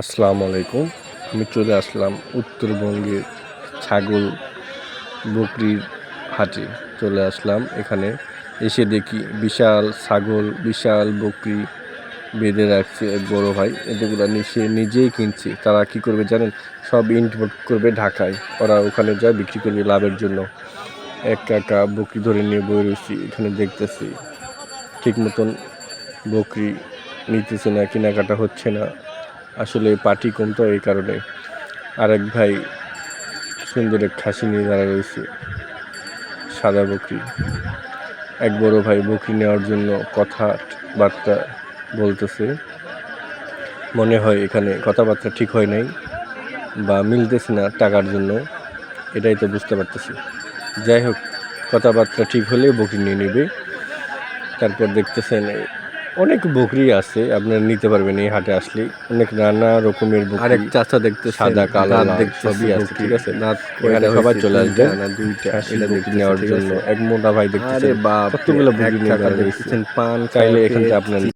আসসালামু আলাইকুম। আমি চলে আসলাম উত্তরবঙ্গের ছাগল বকরির হাটে। চলে আসলাম এখানে। এসে দেখি বিশাল ছাগল, বিশাল বকরি বেঁধে রাখছে বড় ভাই। এগুলো সে নিজেই কিনছে। তারা কি করবে জানেন? সব ইম্পোর্ট করবে ঢাকায়। ওরা ওখানে যায় বিক্রি করবে লাভের জন্য। এক কাকা বকরি ধরে নিয়ে বই রয়েছি এখানে দেখতেছি ঠিক মতন বকরি নিতেছে না, কেনাকাটা হচ্ছে না। আসলে পার্টি কম তো এই কারণে। আরেক ভাই সুন্দর এক খাসি নিয়ে দাঁড়া রয়েছে, সাদা বকরি। এক বড় ভাই বকরি নেওয়ার জন্য কথাবার্তা বলতেছে। মনে হয় এখানে কথাবার্তা ঠিক হয় নাই বা মিলতেছে না টাকার জন্য, এটাই তো বুঝতে পারতেছি। যাই হোক, কথাবার্তা ঠিক হলে বকরি নিয়ে নেবে। তারপর দেখতেছেন অনেক বকরি আছে আপনারা নিতে পারবেন এই হাটে আসলে অনেক নানা রকমের বকরি আরেক চাচা দেখতে সাদা কালো দেখতে সবই আছে ঠিক আছে? এখানে সবাই চলে আসবে দুইটা এটা বকরি নেওয়ার জন্য এক মোটা ভাই দেখতেছেন বাপ কতগুলো বকরি নিয়ে। দেখতেছেন পান চাইলে এখানে থেকে আপনার